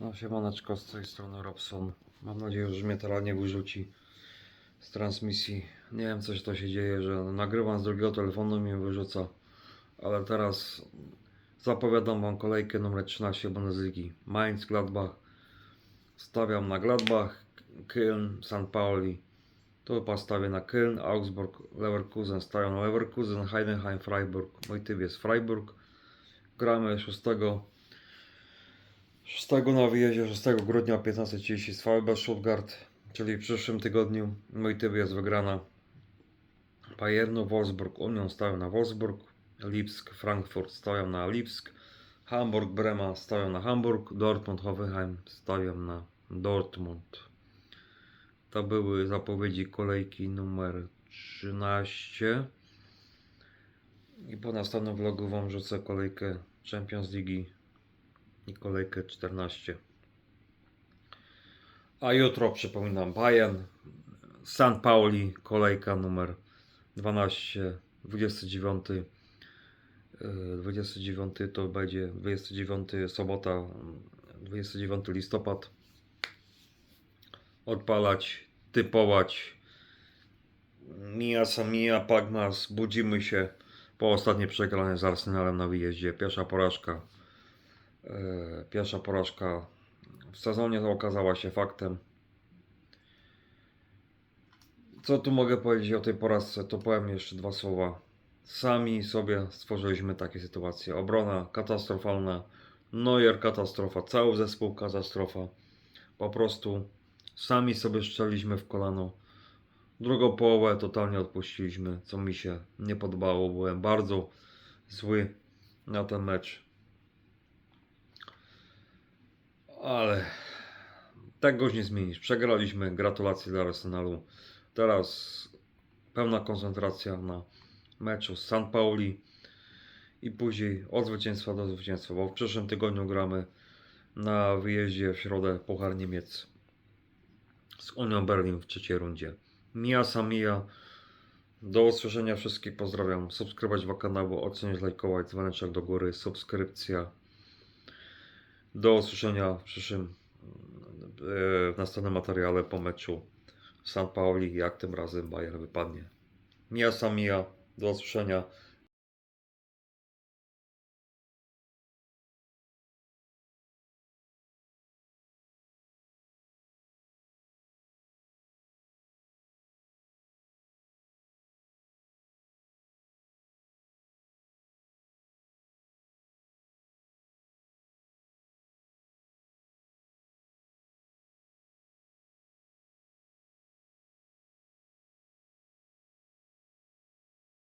No siemaneczko, z tej strony Robson. Mam nadzieję, że mnie teraz nie wyrzuci z transmisji. Nie wiem, coś to się dzieje, że nagrywam z drugiego telefonu mnie wyrzuca. Ale teraz zapowiadam Wam kolejkę numer 13 Bundesligi. Mainz, Gladbach. Stawiam na Gladbach, Köln, St. Pauli. Tu postawię na Köln, Augsburg, Leverkusen. Stawiam na Leverkusen, Heidenheim, Freiburg. Mój typ jest Freiburg. Gramy 6 6 na wyjeździe 6 grudnia o 15.30 z VB Stuttgart, czyli w przyszłym tygodniu. Mój typ jest wygrana Bayernu, Wolfsburg, Union stawiam na Wolfsburg, Lipsk, Frankfurt stawiam na Lipsk, Hamburg, Brema stawiam na Hamburg, Dortmund, Hoffenheim stawiam na Dortmund. To były zapowiedzi kolejki numer 13. I po następnym vlogu Wam rzucę kolejkę Champions League i kolejkę 14. A jutro przypominam Bayern, St. Pauli, kolejka numer 12, 29. yy, 29 to będzie 29 sobota, 29 listopad. Odpalać, typować. Mija Samija, Pagmas, budzimy się po ostatniej przegranej z Arsenalem na wyjeździe. Pierwsza porażka Pierwsza porażka w sezonie okazała się faktem. Co tu mogę powiedzieć o tej porażce? To powiem jeszcze dwa słowa. Sami sobie stworzyliśmy takie sytuacje. Obrona katastrofalna, Neuer katastrofa, cały zespół katastrofa. Po prostu sami sobie strzeliliśmy w kolano. Drugą połowę totalnie odpuściliśmy, co mi się nie podobało. Byłem bardzo zły na ten mecz. Ale tego już nie zmienisz. Przegraliśmy. Gratulacje dla Arsenalu. Teraz pełna koncentracja na meczu z St. Pauli i później od zwycięstwa do zwycięstwa, bo w przyszłym tygodniu gramy na wyjeździe w środę Puchar Niemiec z Unią Berlin w trzeciej rundzie. Mia Samija. Do usłyszenia wszystkich pozdrawiam. Subskrybować wa kanału, oceniać, lajkować, dzwoneczek do góry, subskrypcja. Do usłyszenia w przyszłym, e, w następnym materiale po meczu St. Pauli, jak tym razem Bayern wypadnie. Mia Samija, do usłyszenia.